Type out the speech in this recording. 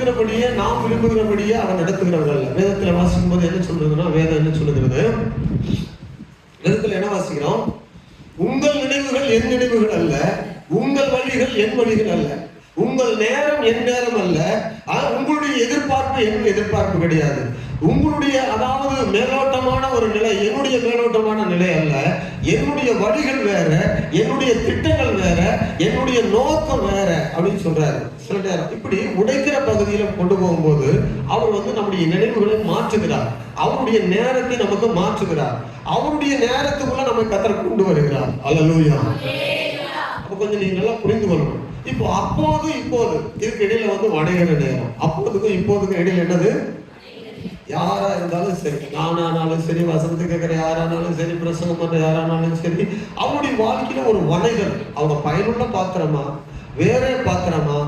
விரும்புகிறபடியே நாம் விரும்புகிறபடியே அவன் நடத்துகிறவர்கள் அல்ல வேதத்துல வாசிக்கும் போது என்ன சொல்றதுன்னா வேதம் என்ன சொல்லுகிறது? வேதத்துல என்ன வாசிக்கிறோம்? உங்கள் நினைவுகள் என் நினைவுகள் அல்ல உங்கள் வழிகள் என் வழிகள் அல்ல உங்கள் நேரம் என் நேரம் அல்ல உங்களுடைய எதிர்பார்ப்பு என் எதிர்பார்ப்பு கிடையாது. உங்களுடைய அதாவது மேலோட்டமான ஒரு நிலை என்னுடைய மேலோட்டமான நிலை அல்ல என்னுடைய வழிகள் வேற என்னுடைய திட்டங்கள் வேற என்னுடைய நோக்கம் வேற அப்படின்னு சொல்றாரு. சில நேரம். இப்படி உடைக்கிற பகுதியில கொண்டு போகும்போது அவர் வந்து நம்முடைய நினைவுகளை மாற்றுகிறார். அவருடைய நேரத்தை நமக்கு மாற்றுகிறார். அவருடைய நேரத்துக்குள்ள நம்ம கத்தரை கொண்டு வருகிறார். அல்லலூயா அப்ப கொஞ்சம் நீங்க நல்லா புரிந்து கொள்ளணும். இப்போ அப்போது இப்போது இதுக்கு இடையில வந்து வடைகிற நேரம். அப்போதுக்கும் இப்போதுக்கும் இடையில என்னது? யாரா இருந்தாலும் சரி நானானாலும் சரி வசந்த் கேட்கிற யாரானாலும் சரி பிரசங்கம் பண்ற யாரானாலும் சரி அவருடைய வாழ்க்கையில ஒரு வடைகள் அவங்க பயனுள்ள பாத்திரமா? வேற பாத்திரமா?